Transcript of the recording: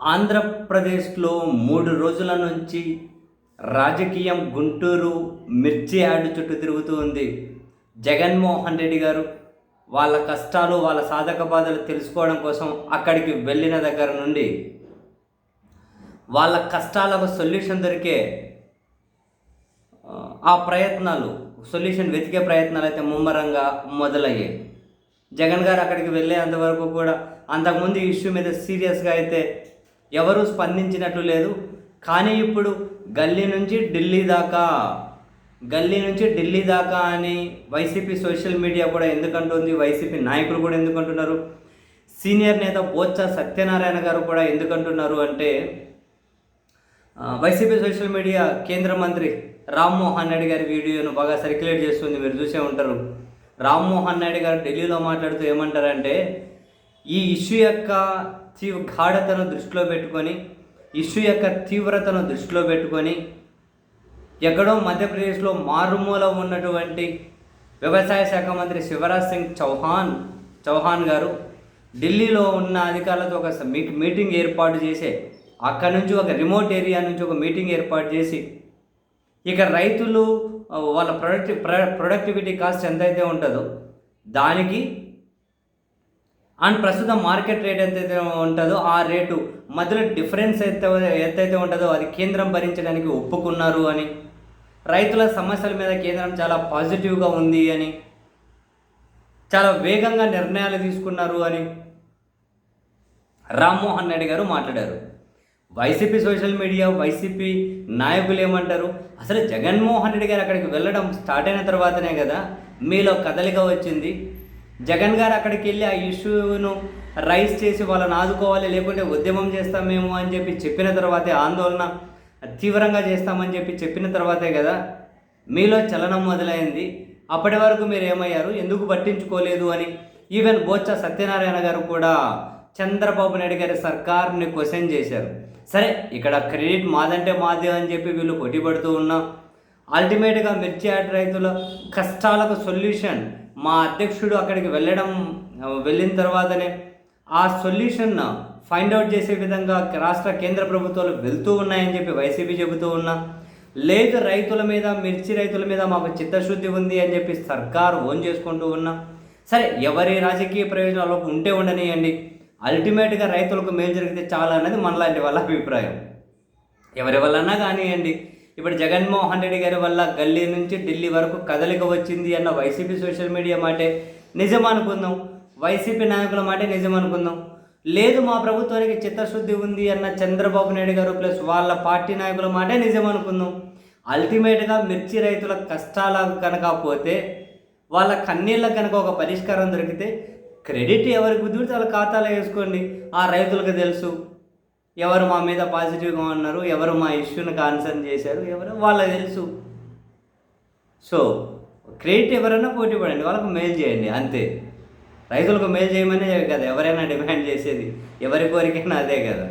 ఆంధ్రప్రదేశ్లో మూడు రోజుల నుంచి రాజకీయం గుంటూరు మిర్చి యార్డు చుట్టూ తిరుగుతూ ఉంది. జగన్మోహన్ రెడ్డి గారు వాళ్ళ కష్టాలు వాళ్ళ సాధక బాధలు తెలుసుకోవడం కోసం అక్కడికి వెళ్ళిన దగ్గర నుండి వాళ్ళ కష్టాలకు సొల్యూషన్ దొరికే ఆ, ప్రయత్నాలు సొల్యూషన్ వెతికే ప్రయత్నాలు అయితే ముమ్మరంగా మొదలయ్యాయి. జగన్ గారు అక్కడికి వెళ్ళేంతవరకు కూడా అంతకుముందు ఇష్యూ మీద సీరియస్గా అయితే ఎవరూ స్పందించినట్లు లేదు. కానీ ఇప్పుడు గల్లీ నుంచి ఢిల్లీ దాకా గల్లీ నుంచి ఢిల్లీ దాకా అని వైసీపీ సోషల్ మీడియా కూడా ఎందుకంటుంది వైసీపీ నాయకులు కూడా ఎందుకంటున్నారు? సీనియర్ నేత బోత్స సత్యనారాయణ గారు కూడా ఎందుకంటున్నారు అంటే వైసీపీ సోషల్ మీడియా కేంద్ర మంత్రి రామ్మోహన్ రెడ్డి గారి వీడియోను బాగా సర్క్యులేట్ చేస్తుంది. మీరు చూసే ఉంటారు. రామ్మోహన్ రెడ్డి గారు ఢిల్లీలో మాట్లాడుతూ ఏమంటారంటే ఈ ఇష్యూ యొక్క తీవ్ర గాఢతను దృష్టిలో పెట్టుకొని ఇష్యూ యొక్క తీవ్రతను దృష్టిలో పెట్టుకొని ఎక్కడో మధ్యప్రదేశ్లో మారుమూల ఉన్నటువంటి వ్యవసాయ శాఖ మంత్రి శివరాజ్ సింగ్ చౌహాన్ చౌహాన్ గారు ఢిల్లీలో ఉన్న అధికారులతో ఒక మీ మీటింగ్ ఏర్పాటు చేసే అక్కడ నుంచి ఒక రిమోట్ ఏరియా నుంచి ఒక మీటింగ్ ఏర్పాటు చేసి ఇక రైతులు వాళ్ళ ప్రొడక్టి ప్రొడక్టివిటీ కాస్ట్ ఎంతైతే ఉంటుందో దానికి అండ్ ప్రస్తుతం మార్కెట్ రేట్ ఎంతైతే ఉంటుందో ఆ రేటు మధ్యలో డిఫరెన్స్ అయితే ఎంతైతే ఉంటుందో అది కేంద్రం భరించడానికి ఒప్పుకున్నారు అని. రైతుల సమస్యల మీద కేంద్రం చాలా పాజిటివ్గా ఉంది అని. చాలా వేగంగా నిర్ణయాలు తీసుకున్నారు అని రామ్మోహన్ రెడ్డి గారు మాట్లాడారు. వైసీపీ సోషల్ మీడియా వైసీపీ నాయకులు ఏమంటారు? అసలు జగన్మోహన్ రెడ్డి గారు అక్కడికి వెళ్ళడం స్టార్ట్ అయిన తర్వాతనే కదా మీలో కదలిక వచ్చింది. జగన్ గారు అక్కడికి వెళ్ళి ఆ ఇష్యూను రైజ్ చేసి వాళ్ళని ఆదుకోవాలి లేకుంటే ఉద్యమం చేస్తాం మేము అని చెప్పి చెప్పిన తర్వాతే ఆందోళన తీవ్రంగా చేస్తామని చెప్పి చెప్పిన తర్వాతే కదా మీలో చలనం మొదలైంది. అప్పటి వరకు మీరు ఏమయ్యారు? ఎందుకు పట్టించుకోలేదు అని ఈవెన్ బోత్స సత్యనారాయణ గారు కూడా చంద్రబాబు నాయుడు గారి సర్కార్ని క్వశ్చన్ చేశారు. సరే ఇక్కడ క్రెడిట్ మాదంటే మాదే అని చెప్పి వీళ్ళు పోటీ పడుతూ ఉన్నాం అల్టిమేట్గా మిర్చి యార్డ్ రైతుల కష్టాలకు సొల్యూషన్ మా అధ్యక్షుడు అక్కడికి వెళ్ళడం వెళ్ళిన తర్వాతనే ఆ సొల్యూషన్ ఫైండ్ అవుట్ చేసే విధంగా రాష్ట్ర కేంద్ర ప్రభుత్వాలు వెళ్తూ ఉన్నాయని చెప్పి వైసీపీ చెబుతూ ఉన్నా లేదు రైతుల మీద మిర్చి రైతుల మీద మాకు చిత్తశుద్ధి ఉంది అని చెప్పి సర్కార్ ఓన్ చేసుకుంటూ ఉన్నా సరే ఎవరి రాజకీయ ప్రయోజనాలు ఉంటే ఉండనియండి. అల్టిమేట్గా రైతులకు మేలు జరిగితే చాలా అనేది మనలాంటి వాళ్ళ అభిప్రాయం. ఎవరి వల్లన్నా కానివ్వండి ఇప్పుడు జగన్మోహన్ రెడ్డి గారి వల్ల గల్లీ నుంచి ఢిల్లీ వరకు కదలిక వచ్చింది అన్న వైసీపీ సోషల్ మీడియా మాటే నిజం అనుకుందాం. వైసీపీ నాయకుల మాటే నిజం అనుకుందాం. లేదు మా ప్రభుత్వానికి చిత్తశుద్ధి ఉంది అన్న చంద్రబాబు నాయుడు గారు ప్లస్ వాళ్ళ పార్టీ నాయకుల మాటే నిజం అనుకుందాం. అల్టిమేట్గా మిర్చి రైతుల కష్టాల కనుక పోతే వాళ్ళ కన్నీళ్ళకు కనుక ఒక పరిష్కారం దొరికితే క్రెడిట్ ఎవరికి కుదిరితే వాళ్ళ ఖాతాలో వేసుకోండి. ఆ రైతులకు తెలుసు. ఎవరు మా మీద పాజిటివ్గా ఉన్నారు ఎవరు మా ఇష్యూని కాన్సర్న్ చేశారు ఎవరు వాళ్ళకి తెలుసు. సో క్రెడిట్ ఎవరైనా పోటీ పడండి వాళ్ళకు మెయిల్ చేయండి అంతే. రైతులకు మెయిల్ చేయమనే కదా ఎవరైనా డిమాండ్ చేసేది ఎవరి కోరికైనా అదే కదా.